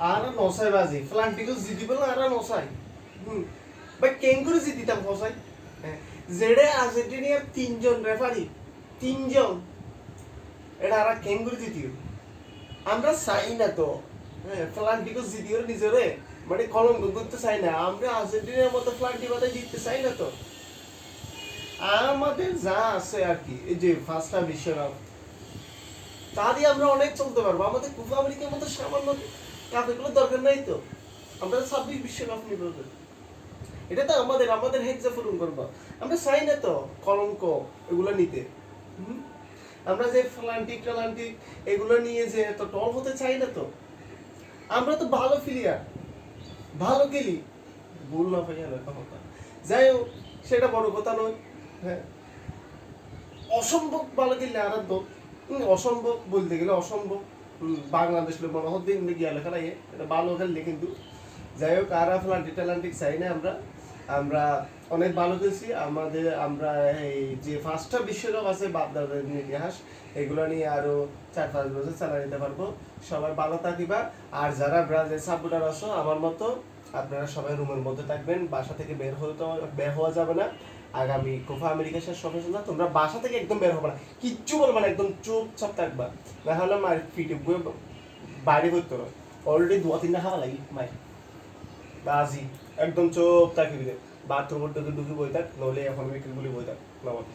আর নসাই বাজি। ফ্লান্টিকে জিতি বলে আর নসাই হুম। বা কেন করে জিতিতাম ফসাই হ্যাঁ। যেড়ে আর্জেন্টিনিয়ার তিনজন রেফারি, তিনজন এটা আর কেন করে জিতিও। আমরা চাই না তো। হ্যাঁ ফ্লান্টিকে জিতিও নিজরে মানে কলঙ্ক করতে চাই না। আমরা আর্জেন্টিনার মতো ফ্লান্টি বাদে জিততে চাই না তো। আমাদের যা আছে আর কি, এই যে ফার্স্টটা বিশ্বকাপ তা দিয়ে আমরা অনেক চলতে পারব। আমাদের কুফা আমেরিকার মতো সামান্য কাপেগুলো দরকার নাই তো। আমরা ছাব্বিশ বিশ্বকাপ নিব এটা তো আমাদের আমাদের হেজ্জা পূরণ করব। আমরা চাই না তো কলঙ্ক এগুলো নিতে? আমরা যে ফ্লান্টিক টালান্টিক এগুলো নিয়ে যে এত টল হতে চাই না তো। আমরা তো ভালো প্লেয়ার ভালো খেলি ভুল না ভাইয়া কথা যাই হোক সেটা বড় কথা নয়। হ্যাঁ। অসম্ভব ভালো খেললে আর তো হুম, অসম্ভব বলতে গেলে অসম্ভব। বাংলাদেশ লোক মনে হতে ইংলে গিয়া লেখা লাগে এটা ভালো খেললে কিন্তু। যাই হোক, আর ফ্লান্টিক ট্যালান্টিক চাই না আমরা আমরা অনেক ভালো খেলছি। আমাদের, আমরা এই যে ফার্স্টটা বিশ্বকাপ আছে বাপদাদের ইতিহাস, এগুলো নিয়ে আরও চার পাঁচ বছর চালা নিতে পারব। সবাই ভালো থাকিবা। আর যারা ব্রাজিল সাপোর্টার আছো, আমার মতো আপনারা সবাই রুমের মধ্যে থাকবেন, বাসা থেকে বের হতে বের হওয়া যাবে না। আগামী কোফা আমেরিকা শেষ সবাই না, তোমরা বাসা থেকে একদম বের হবে না। কিচ্ছু বলবে না, একদম চুপচাপ থাকবা। না হলে মার ফিটে বয়ে বাইরে করতে হবে। অলরেডি দু তিনটা খাওয়া লাগি মাই বাজি, একদম চুপ থাকবি বাথরুমের ঢুকে ঢুকে বই থাক, নইলে এখন বিক্রি বই থাক। নামাজ